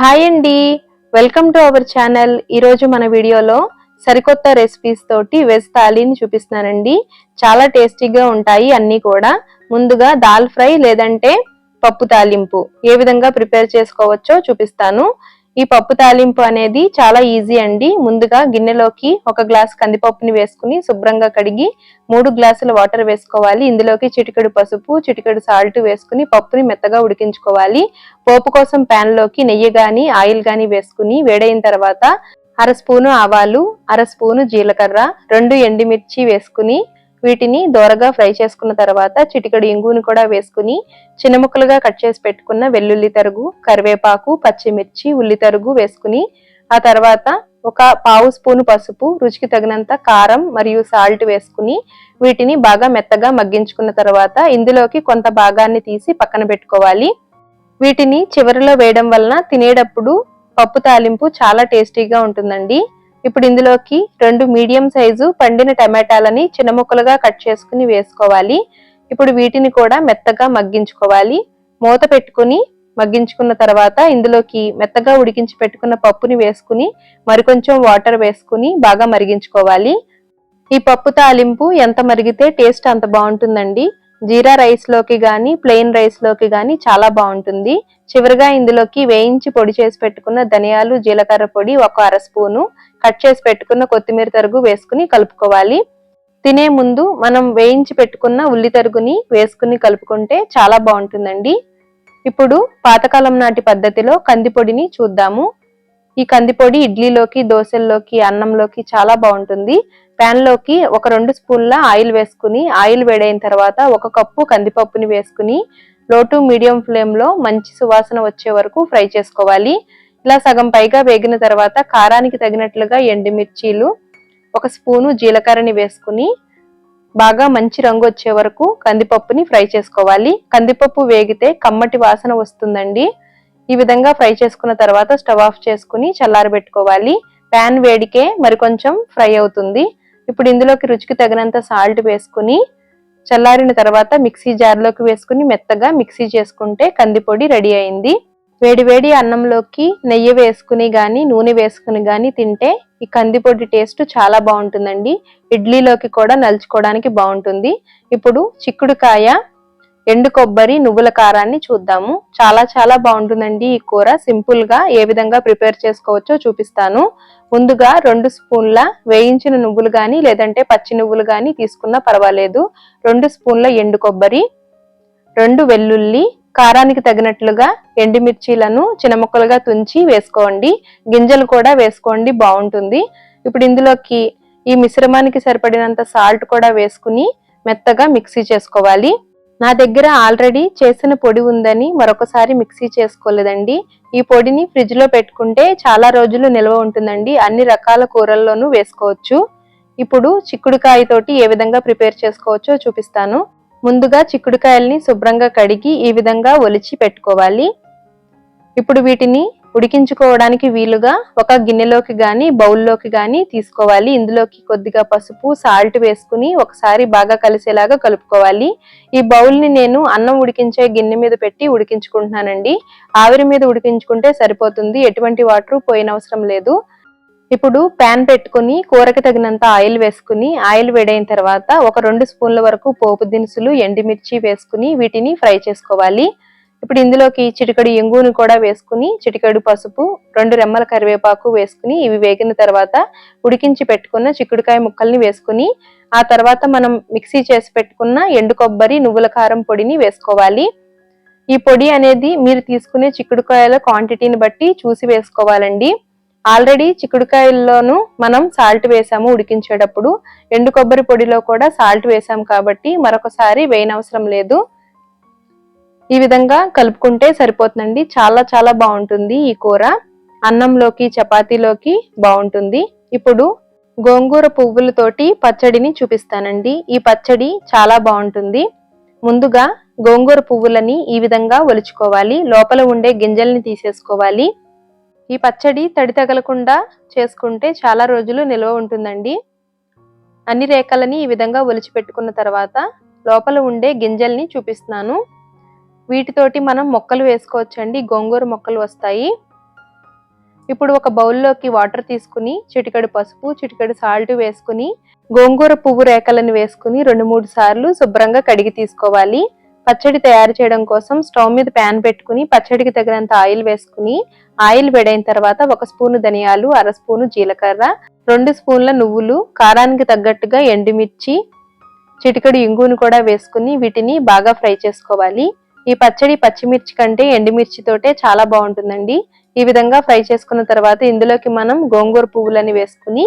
Hi అండి. Welcome to our channel. ఈరోజు మన వీడియోలో సరికొత్త రెసిపీస్ తోటి వెజ్ థాలీని చూపిస్తున్నానండి. చాలా టేస్టీగా ఉంటాయి అన్నీ కూడా. ముందుగా దాల్ ఫ్రై లేదంటే పప్పు తాలింపు ఏ విధంగా ప్రిపేర్ చేసుకోవచ్చో చూపిస్తాను. ఈ పప్పు తాలింపు అనేది చాలా ఈజీ అండి. ముందుగా గిన్నెలోకి ఒక గ్లాస్ కందిపప్పుని వేసుకుని శుభ్రంగా కడిగి మూడు గ్లాసుల వాటర్ వేసుకోవాలి. ఇందులోకి చిటికెడు పసుపు చిటికెడు సాల్ట్ వేసుకుని పప్పుని మెత్తగా ఉడికించుకోవాలి. పోపు కోసం ప్యాన్లోకి నెయ్యి కానీ ఆయిల్ గాని వేసుకుని వేడైన తర్వాత అర స్పూను ఆవాలు అర స్పూను జీలకర్ర రెండు ఎండుమిర్చి వేసుకుని వీటిని దోరగా ఫ్రై చేసుకున్న తర్వాత చిటికడు ఇంగుని కూడా వేసుకుని చిన్న ముక్కలుగా కట్ చేసి పెట్టుకున్న వెల్లుల్లి తరుగు కరివేపాకు పచ్చిమిర్చి ఉల్లి తరుగు వేసుకుని ఆ తర్వాత ఒక పావు స్పూను పసుపు రుచికి తగినంత కారం మరియు సాల్ట్ వేసుకుని వీటిని బాగా మెత్తగా మగ్గించుకున్న తర్వాత ఇందులోకి కొంత భాగాన్ని తీసి పక్కన పెట్టుకోవాలి. వీటిని చివరిలో వేయడం వలన తినేటప్పుడు పప్పు తాలింపు చాలా టేస్టీగా ఉంటుందండి. ఇప్పుడు ఇందులోకి రెండు మీడియం సైజు పండిన టమాటాలని చిన్న ముక్కలుగా కట్ చేసుకుని వేసుకోవాలి. ఇప్పుడు వీటిని కూడా మెత్తగా మగ్గించుకోవాలి. మూత పెట్టుకుని మగ్గించుకున్న తర్వాత ఇందులోకి మెత్తగా ఉడికించి పెట్టుకున్న పప్పుని వేసుకుని మరికొంచెం వాటర్ వేసుకుని బాగా మరిగించుకోవాలి. ఈ పప్పు తాలింపు ఎంత మరిగితే టేస్ట్ అంత బాగుంటుందండి. జీరా రైస్లోకి కానీ ప్లెయిన్ రైస్లోకి కానీ చాలా బాగుంటుంది. చివరిగా ఇందులోకి వేయించి పొడి చేసి పెట్టుకున్న ధనియాలు జీలకర్ర పొడి ఒక అర స్పూను కట్ చేసి పెట్టుకున్న కొత్తిమీర తరుగు వేసుకుని కలుపుకోవాలి. తినే ముందు మనం వేయించి పెట్టుకున్న ఉల్లి తరుగుని వేసుకుని కలుపుకుంటే చాలా బాగుంటుందండి. ఇప్పుడు పాతకాలం నాటి పద్ధతిలో కందిపొడిని చూద్దాము. ఈ కందిపొడి ఇడ్లీలోకి దోశల్లోకి అన్నంలోకి చాలా బాగుంటుంది. ప్యాన్లోకి ఒక రెండు స్పూన్ల ఆయిల్ వేసుకుని ఆయిల్ వేడైన తర్వాత ఒక కప్పు కందిపప్పుని వేసుకుని లో టు మీడియం ఫ్లేమ్లో మంచి సువాసన వచ్చే వరకు ఫ్రై చేసుకోవాలి. ఇలా సగం పైగా వేగిన తర్వాత కారానికి తగినట్లుగా ఎండుమిర్చీలు ఒక స్పూను జీలకర్రని వేసుకుని బాగా మంచి రంగు వచ్చే వరకు కందిపప్పుని ఫ్రై చేసుకోవాలి. కందిపప్పు వేగితే కమ్మటి వాసన వస్తుందండి. ఈ విధంగా ఫ్రై చేసుకున్న తర్వాత స్టవ్ ఆఫ్ చేసుకుని చల్లారబెట్టుకోవాలి. ప్యాన్ వేడికే మరి కొంచెం ఫ్రై అవుతుంది. ఇప్పుడు ఇందులోకి రుచికి తగినంత సాల్ట్ వేసుకుని చల్లారిన తర్వాత మిక్సీ జార్లోకి వేసుకుని మెత్తగా మిక్సీ చేసుకుంటే కందిపొడి రెడీ అయింది. వేడి వేడి అన్నంలోకి నెయ్యి వేసుకుని కానీ నూనె వేసుకుని కానీ తింటే ఈ కందిపొడి టేస్ట్ చాలా బాగుంటుందండి. ఇడ్లీలోకి కూడా నలుచుకోవడానికి బాగుంటుంది. ఇప్పుడు చిక్కుడుకాయ ఎండు కొబ్బరి నువ్వుల కారాన్ని చూద్దాము. చాలా చాలా బాగుంటుందండి ఈ కూర. సింపుల్గా ఏ విధంగా ప్రిపేర్ చేసుకోవచ్చో చూపిస్తాను. ముందుగా రెండు స్పూన్ల వేయించిన నువ్వులు కానీ లేదంటే పచ్చి నువ్వులు కానీ తీసుకున్నా పర్వాలేదు. రెండు స్పూన్ల ఎండు కొబ్బరి రెండు వెల్లుల్లి కారానికి తగినట్లుగా ఎండుమిర్చీలను చిన్న ముక్కలుగా తుంచి వేసుకోండి. గింజలు కూడా వేసుకోండి బాగుంటుంది. ఇప్పుడు ఇందులోకి ఈ మిశ్రమానికి సరిపడినంత సాల్ట్ కూడా వేసుకుని మెత్తగా మిక్సీ చేసుకోవాలి. నా దగ్గర ఆల్రెడీ చేసిన పొడి ఉందని మరొకసారి మిక్సీ చేసుకోలేదండి. ఈ పొడిని ఫ్రిడ్జ్లో పెట్టుకుంటే చాలా రోజులు నిల్వ ఉంటుందండి. అన్ని రకాల కూరల్లోనూ వేసుకోవచ్చు. ఇప్పుడు చిక్కుడుకాయతోటి ఏ విధంగా ప్రిపేర్ చేసుకోవచ్చో చూపిస్తాను. ముందుగా చిక్కుడుకాయల్ని శుభ్రంగా కడిగి ఈ విధంగా ఒలిచి పెట్టుకోవాలి. ఇప్పుడు వీటిని ఉడికించుకోవడానికి వీలుగా ఒక గిన్నెలోకి గాని బౌల్లోకి గాని తీసుకోవాలి. ఇందులోకి కొద్దిగా పసుపు సాల్ట్ వేసుకుని ఒకసారి బాగా కలిసేలాగా కలుపుకోవాలి. ఈ బౌల్ని నేను అన్నం ఉడికించే గిన్నె మీద పెట్టి ఉడికించుకుంటున్నానండి. ఆవిరి మీద ఉడికించుకుంటే సరిపోతుంది. ఎటువంటి వాటర్ పోయినవసరం లేదు. ఇప్పుడు ప్యాన్ పెట్టుకుని కూరకి తగినంత ఆయిల్ వేసుకుని ఆయిల్ వేడైన తర్వాత ఒక రెండు స్పూన్ల వరకు పోపు దినుసులు ఎండిమిర్చి వేసుకుని వీటిని ఫ్రై చేసుకోవాలి. ఇప్పుడు ఇందులోకి చిటికడు ఎంగుని కూడా వేసుకుని చిటికడు పసుపు రెండు రెమ్మల కరివేపాకు వేసుకుని ఇవి వేగిన తర్వాత ఉడికించి పెట్టుకున్న చిక్కుడుకాయ ముక్కల్ని వేసుకుని ఆ తర్వాత మనం మిక్సీ చేసి పెట్టుకున్న ఎండు కొబ్బరి నువ్వుల కారం పొడిని వేసుకోవాలి. ఈ పొడి అనేది మీరు తీసుకునే చిక్కుడుకాయల క్వాంటిటీని బట్టి చూసి వేసుకోవాలండి. ఆల్రెడీ చిక్కుడుకాయల్లోనూ మనం సాల్ట్ వేసాము ఉడికించేటప్పుడు. ఎండు కొబ్బరి పొడిలో కూడా సాల్ట్ వేసాం కాబట్టి మరొకసారి వేయనవసరం లేదు. ఈ విధంగా కలుపుకుంటే సరిపోతుందండి. చాలా చాలా బాగుంటుంది ఈ కూర. అన్నంలోకి చపాతీలోకి బాగుంటుంది. ఇప్పుడు గోంగూర పువ్వులతోటి పచ్చడిని చూపిస్తానండి. ఈ పచ్చడి చాలా బాగుంటుంది. ముందుగా గోంగూర పువ్వులని ఈ విధంగా ఒలుచుకోవాలి. లోపల ఉండే గింజల్ని తీసేసుకోవాలి. ఈ పచ్చడి తడి తగలకుండా చేసుకుంటే చాలా రోజులు నిల్వ ఉంటుందండి. అన్ని రేఖలని ఈ విధంగా ఒలిచిపెట్టుకున్న తర్వాత లోపల ఉండే గింజల్ని చూపిస్తున్నాను. వీటితోటి మనం మొక్కలు వేసుకోవచ్చండి. గోంగూర మొక్కలు వస్తాయి. ఇప్పుడు ఒక బౌల్లోకి వాటర్ తీసుకుని చిటికెడు పసుపు చిటికెడు సాల్ట్ వేసుకుని గోంగూర పువ్వు రేఖలను వేసుకుని రెండు మూడు సార్లు శుభ్రంగా కడిగి తీసుకోవాలి. పచ్చడి తయారు చేయడం కోసం స్టవ్ మీద ప్యాన్ పెట్టుకుని పచ్చడికి తగినంత ఆయిల్ వేసుకుని ఆయిల్ వేడైన తర్వాత ఒక స్పూను ధనియాలు అర స్పూను జీలకర్ర రెండు స్పూన్ల నువ్వులు కారానికి తగ్గట్టుగా ఎండుమిర్చి చిటికడు ఇంగును కూడా వేసుకుని వీటిని బాగా ఫ్రై చేసుకోవాలి. ఈ పచ్చడి పచ్చిమిర్చి కంటే ఎండుమిర్చితోటే చాలా బాగుంటుందండి. ఈ విధంగా ఫ్రై చేసుకున్న తర్వాత ఇందులోకి మనం గోంగూర పువ్వులని వేసుకుని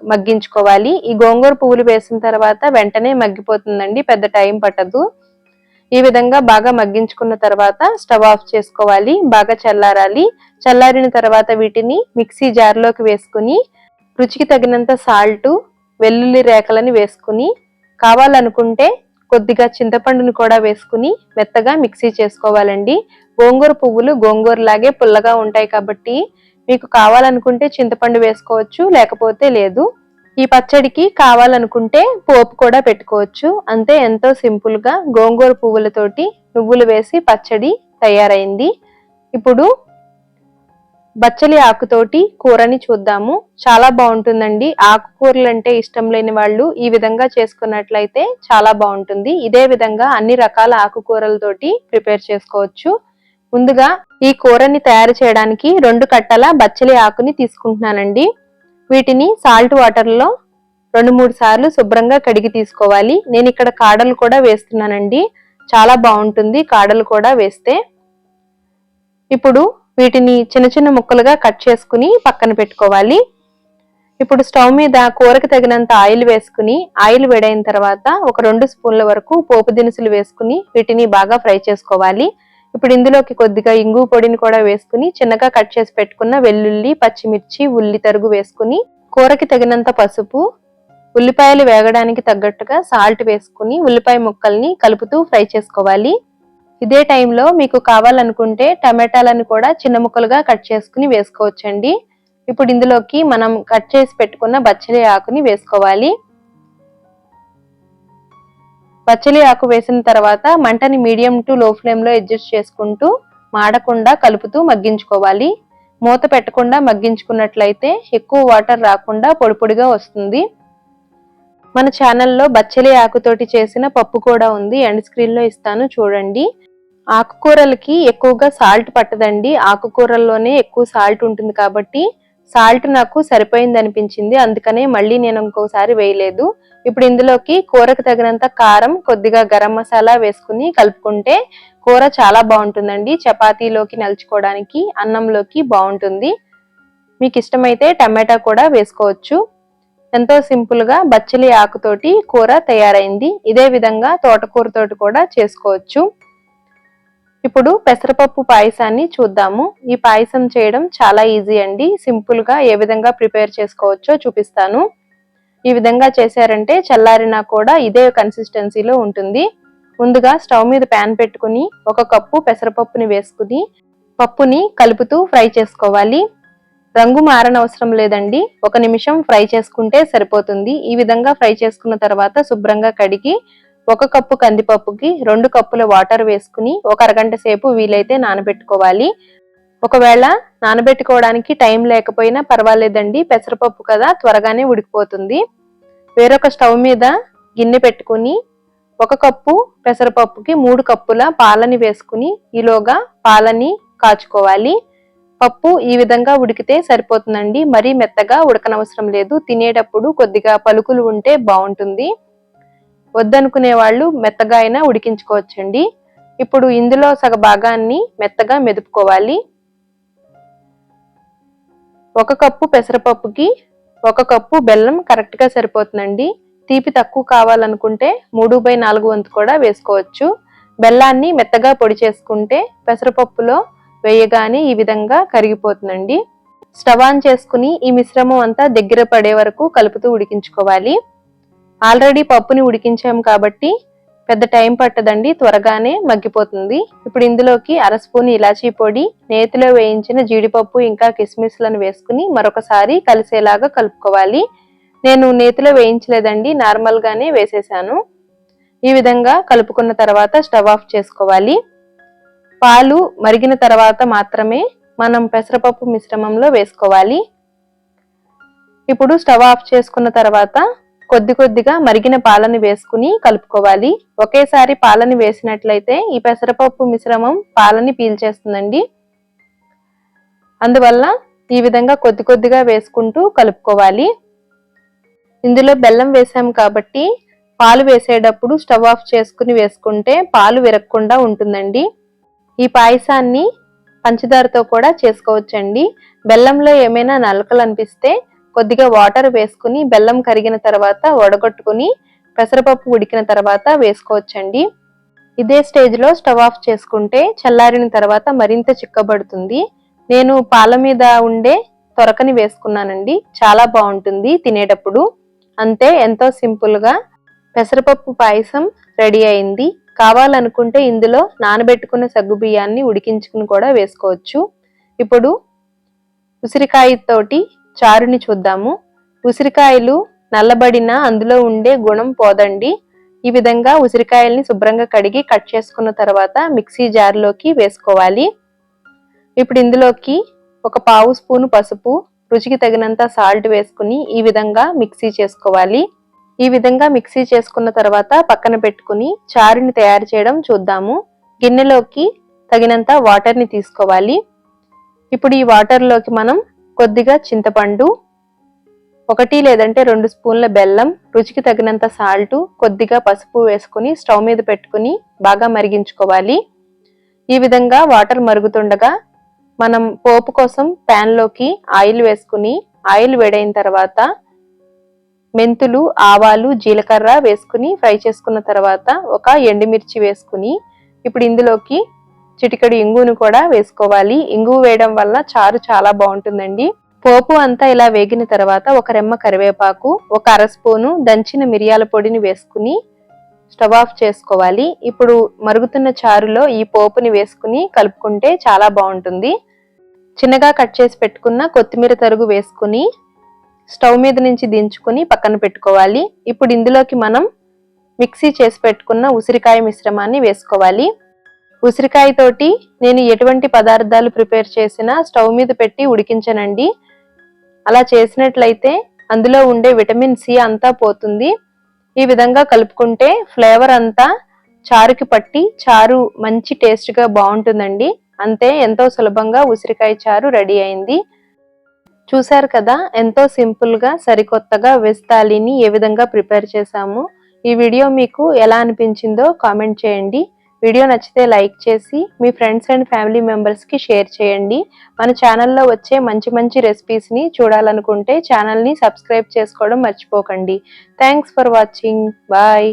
మగ్గించుకోవాలి. ఈ గోంగూర పువ్వులు వేసిన తర్వాత వెంటనే మగ్గిపోతుందండి పెద్ద టైం పట్టదు. ఈ విధంగా బాగా మగ్గించుకున్న తర్వాత స్టవ్ ఆఫ్ చేసుకోవాలి బాగా చల్లారాలి. చల్లారిన తర్వాత వీటిని మిక్సీ జార్లోకి వేసుకుని రుచికి తగినంత సాల్ట్ వెల్లుల్లి రేఖలని వేసుకుని కావాలనుకుంటే కొద్దిగా చింతపండును కూడా వేసుకుని మెత్తగా మిక్సీ చేసుకోవాలండి. గోంగూర పువ్వులు గోంగూర లాగే పుల్లగా ఉంటాయి కాబట్టి మీకు కావాలనుకుంటే చింతపండు వేసుకోవచ్చు లేకపోతే లేదు. ఈ పచ్చడికి కావాలనుకుంటే పోపు కూడా పెట్టుకోవచ్చు. అంతే ఎంతో సింపుల్గా గోంగూర పువ్వులతోటి నువ్వులు వేసి పచ్చడి తయారైంది. ఇప్పుడు బచ్చలి ఆకుతోటి కూరని చూద్దాము. చాలా బాగుంటుందండి. ఆకుకూరలు అంటే ఇష్టం లేని వాళ్ళు ఈ విధంగా చేసుకున్నట్లయితే చాలా బాగుంటుంది. ఇదే విధంగా అన్ని రకాల ఆకుకూరలతోటి ప్రిపేర్ చేసుకోవచ్చు. ముందుగా ఈ కూరని తయారు చేయడానికి రెండు కట్టల బచ్చలి ఆకుని తీసుకుంటున్నానండి. వీటిని సాల్ట్ వాటర్లో రెండు మూడు సార్లు శుభ్రంగా కడిగి తీసుకోవాలి. నేను ఇక్కడ కాడలు కూడా వేస్తున్నానండి. చాలా బాగుంటుంది కాడలు కూడా వేస్తే. ఇప్పుడు వీటిని చిన్న చిన్న ముక్కలుగా కట్ చేసుకుని పక్కన పెట్టుకోవాలి. ఇప్పుడు స్టవ్ మీద కూరకు తగినంత ఆయిల్ వేసుకుని ఆయిల్ వేడైన తర్వాత ఒక రెండు స్పూన్ల వరకు పోపు దినుసులు వేసుకుని వీటిని బాగా ఫ్రై చేసుకోవాలి. ఇప్పుడు ఇందులోకి కొద్దిగా ఇంగు పొడిని కూడా వేసుకుని చిన్నగా కట్ చేసి పెట్టుకున్న వెల్లుల్లి పచ్చిమిర్చి ఉల్లి తరుగు వేసుకుని కూరకి తగినంత పసుపు ఉల్లిపాయలు వేగడానికి తగ్గట్టుగా సాల్ట్ వేసుకుని ఉల్లిపాయ ముక్కల్ని కలుపుతూ ఫ్రై చేసుకోవాలి. ఇదే టైంలో మీకు కావాలనుకుంటే టమాటాలను కూడా చిన్న ముక్కలుగా కట్ చేసుకుని వేసుకోవచ్చండి. ఇప్పుడు ఇందులోకి మనం కట్ చేసి పెట్టుకున్న బచ్చలి ఆకుని వేసుకోవాలి. పచ్చలి ఆకు వేసిన తర్వాత మంటని మీడియం టు లో ఫ్లేమ్లో అడ్జస్ట్ చేసుకుంటూ మాడకుండా కలుపుతూ మగ్గించుకోవాలి. మూత పెట్టకుండా మగ్గించుకున్నట్లయితే ఎక్కువ వాటర్ రాకుండా పొడిపొడిగా వస్తుంది. మన ఛానల్లో బచ్చలి ఆకుతోటి చేసిన పప్పు కూడా ఉంది. ఎండ్ స్క్రీన్లో ఇస్తాను చూడండి. ఆకుకూరలకి ఎక్కువగా సాల్ట్ పట్టదండి. ఆకుకూరల్లోనే ఎక్కువ సాల్ట్ ఉంటుంది కాబట్టి సాల్ట్ నాకు సరిపోయింది అనిపించింది అందుకనే మళ్ళీ నేను ఇంకోసారి వేయలేదు. ఇప్పుడు ఇందులోకి కూరకు తగినంత కారం కొద్దిగా గరం మసాలా వేసుకుని కలుపుకుంటే కూర చాలా బాగుంటుందండి. చపాతీలోకి నలుచుకోవడానికి అన్నంలోకి బాగుంటుంది. మీకు ఇష్టమైతే టమాటా కూడా వేసుకోవచ్చు. ఎంతో సింపుల్గా బచ్చలి ఆకుతోటి కూర తయారైంది. ఇదే విధంగా తోటకూరతోటి కూడా చేసుకోవచ్చు. ఇప్పుడు పెసరపప్పు పాయసాన్ని చూద్దాము. ఈ పాయసం చేయడం చాలా ఈజీ అండి. సింపుల్గా ఏ విధంగా ప్రిపేర్ చేసుకోవచ్చో చూపిస్తాను. ఈ విధంగా చేశారంటే చల్లారినా కూడా ఇదే కన్సిస్టెన్సీలో ఉంటుంది. ముందుగా స్టవ్ మీద ప్యాన్ పెట్టుకుని ఒక కప్పు పెసరపప్పుని వేసుకుని పప్పుని కలుపుతూ ఫ్రై చేసుకోవాలి. రంగు మారనవసరం లేదండి. ఒక నిమిషం ఫ్రై చేసుకుంటే సరిపోతుంది. ఈ విధంగా ఫ్రై చేసుకున్న తర్వాత శుభ్రంగా కడిగి ఒక కప్పు కందిపప్పుకి రెండు కప్పుల వాటర్ వేసుకుని ఒక అరగంట సేపు వీలైతే నానబెట్టుకోవాలి. ఒకవేళ నానబెట్టుకోవడానికి టైం లేకపోయినా పర్వాలేదండి పెసరపప్పు కదా త్వరగానే ఉడికిపోతుంది. వేరొక స్టవ్ మీద గిన్నె పెట్టుకుని ఒక కప్పు పెసరపప్పుకి మూడు కప్పుల పాలని వేసుకుని ఈలోగా పాలని కాచుకోవాలి. పప్పు ఈ విధంగా ఉడికితే సరిపోతుందండి మరీ మెత్తగా ఉడకనవసరం లేదు. తినేటప్పుడు కొద్దిగా పలుకులు ఉంటే బాగుంటుంది. వద్దనుకునే వాళ్ళు మెత్తగా అయినా ఉడికించుకోవచ్చండి. ఇప్పుడు ఇందులో సగ భాగాన్ని మెత్తగా మెదుపుకోవాలి. ఒక కప్పు పెసరపప్పుకి ఒక కప్పు బెల్లం కరెక్ట్గా సరిపోతుందండి. తీపి తక్కువ కావాలనుకుంటే మూడు బై నాలుగు వంతు కూడా వేసుకోవచ్చు. బెల్లాన్ని మెత్తగా పొడి చేసుకుంటే పెసరపప్పులో వేయగానే ఈ విధంగా కరిగిపోతుందండి. స్టవ్ ఆన్ చేసుకుని ఈ మిశ్రమం అంతా దగ్గర పడే వరకు కలుపుతూ ఉడికించుకోవాలి. ఆల్రెడీ పప్పుని ఉడికించాము కాబట్టి పెద్ద టైం పట్టదండి త్వరగానే మగ్గిపోతుంది. ఇప్పుడు ఇందులోకి అర స్పూన్ ఇలాచీ పొడి నేతిలో వేయించిన జీడిపప్పు ఇంకా కిస్మిస్లను వేసుకుని మరొకసారి కలిసేలాగా కలుపుకోవాలి. నేను నేతిలో వేయించలేదండి నార్మల్గానే వేసేసాను. ఈ విధంగా కలుపుకున్న తర్వాత స్టవ్ ఆఫ్ చేసుకోవాలి. పాలు మరిగిన తర్వాత మాత్రమే మనం పెసరపప్పు మిశ్రమంలో వేసుకోవాలి. ఇప్పుడు స్టవ్ ఆఫ్ చేసుకున్న తర్వాత కొద్ది కొద్దిగా మరిగిన పాలని వేసుకుని కలుపుకోవాలి. ఒకేసారి పాలని వేసినట్లయితే ఈ పెసరపప్పు మిశ్రమం పాలని పీల్చేస్తుందండి. అందువల్ల ఈ విధంగా కొద్ది కొద్దిగా వేసుకుంటూ కలుపుకోవాలి. ఇందులో బెల్లం వేసాము కాబట్టి పాలు వేసేటప్పుడు స్టవ్ ఆఫ్ చేసుకుని వేసుకుంటే పాలు విరగకుండా ఉంటుందండి. ఈ పాయసాన్ని పంచదారతో కూడా చేసుకోవచ్చండి. బెల్లంలో ఏమైనా నలకలు అనిపిస్తే కొద్దిగా వాటర్ వేసుకుని బెల్లం కరిగిన తర్వాత వడగొట్టుకుని పెసరపప్పు ఉడికిన తర్వాత వేసుకోవచ్చండి. ఇదే స్టేజ్లో స్టవ్ ఆఫ్ చేసుకుంటే చల్లారిన తర్వాత మరింత చిక్కబడుతుంది. నేను పాల మీద ఉండే తొరకని వేసుకున్నానండి. చాలా బాగుంటుంది తినేటప్పుడు. అంతే ఎంతో సింపుల్గా పెసరపప్పు పాయసం రెడీ అయింది. కావాలనుకుంటే ఇందులో నానబెట్టుకున్న సగ్గు బియ్యాన్ని ఉడికించుకుని కూడా వేసుకోవచ్చు. ఇప్పుడు ఉసిరికాయతోటి చారుని చూద్దాము. ఉసిరికాయలు నల్లబడిన అందులో ఉండే గుణం పోదండి. ఈ విధంగా ఉసిరికాయల్ని శుభ్రంగా కడిగి కట్ చేసుకున్న తర్వాత మిక్సీ జార్లోకి వేసుకోవాలి. ఇప్పుడు ఇందులోకి ఒక పావు స్పూను పసుపు రుచికి తగినంత సాల్ట్ వేసుకుని ఈ విధంగా మిక్సీ చేసుకోవాలి. ఈ విధంగా మిక్సీ చేసుకున్న తర్వాత పక్కన పెట్టుకుని చారుని తయారు చేయడం చూద్దాము. గిన్నెలోకి తగినంత వాటర్ని తీసుకోవాలి. ఇప్పుడు ఈ వాటర్లోకి మనం కొద్దిగా చింతపండు ఒకటి లేదంటే రెండు స్పూన్ల బెల్లం రుచికి తగినంత సాల్ట్ కొద్దిగా పసుపు వేసుకుని స్టవ్ మీద పెట్టుకుని బాగా మరిగించుకోవాలి. ఈ విధంగా వాటర్ మరుగుతుండగా మనం పోపు కోసం ప్యాన్లోకి ఆయిల్ వేసుకుని ఆయిల్ వేడైన తర్వాత మెంతులు ఆవాలు జీలకర్ర వేసుకుని ఫ్రై చేసుకున్న తర్వాత ఒక ఎండుమిర్చి వేసుకుని ఇప్పుడు ఇందులోకి చిటికడి ఇంగును కూడా వేసుకోవాలి. ఇంగు వేయడం వల్ల చారు చాలా బాగుంటుందండి. పోపు అంతా ఇలా వేగిన తర్వాత ఒక రెమ్మ కరివేపాకు ఒక అర స్పూను దంచిన మిరియాల పొడిని వేసుకుని స్టవ్ ఆఫ్ చేసుకోవాలి. ఇప్పుడు మరుగుతున్న చారులో ఈ పోపుని వేసుకుని కలుపుకుంటే చాలా బాగుంటుంది. చిన్నగా కట్ చేసి పెట్టుకున్న కొత్తిమీర తరుగు వేసుకుని స్టవ్ మీద నుంచి దించుకుని పక్కన పెట్టుకోవాలి. ఇప్పుడు ఇందులోకి మనం మిక్సీ చేసి పెట్టుకున్న ఉసిరికాయ మిశ్రమాన్ని వేసుకోవాలి. ఉసిరికాయ తోటి నేను ఎటువంటి పదార్థాలు ప్రిపేర్ చేసినా స్టవ్ మీద పెట్టి ఉడికించనండి. అలా చేసినట్లయితే అందులో ఉండే విటమిన్ సి అంతా పోతుంది. ఈ విధంగా కలుపుకుంటే ఫ్లేవర్ అంతా చారుకి పట్టి చారు మంచి టేస్ట్గా బాగుంటుందండి. అంతే ఎంతో సులభంగా ఉసిరికాయ చారు రెడీ అయింది. చూశారు కదా ఎంతో సింపుల్గా సరికొత్తగా వెస్తాలిని ఏ విధంగా ప్రిపేర్ చేశాము. ఈ వీడియో మీకు ఎలా అనిపించిందో కామెంట్ చేయండి. వీడియో నచ్చితే లైక్ చేసి మీ ఫ్రెండ్స్ అండ్ ఫ్యామిలీ మెంబర్స్కి షేర్ చేయండి. మన ఛానల్లో వచ్చే మంచి మంచి రెసిపీస్ని చూడాలనుకుంటే ఛానల్ని సబ్స్క్రైబ్ చేసుకోవడం మర్చిపోకండి. Thanks for watching bye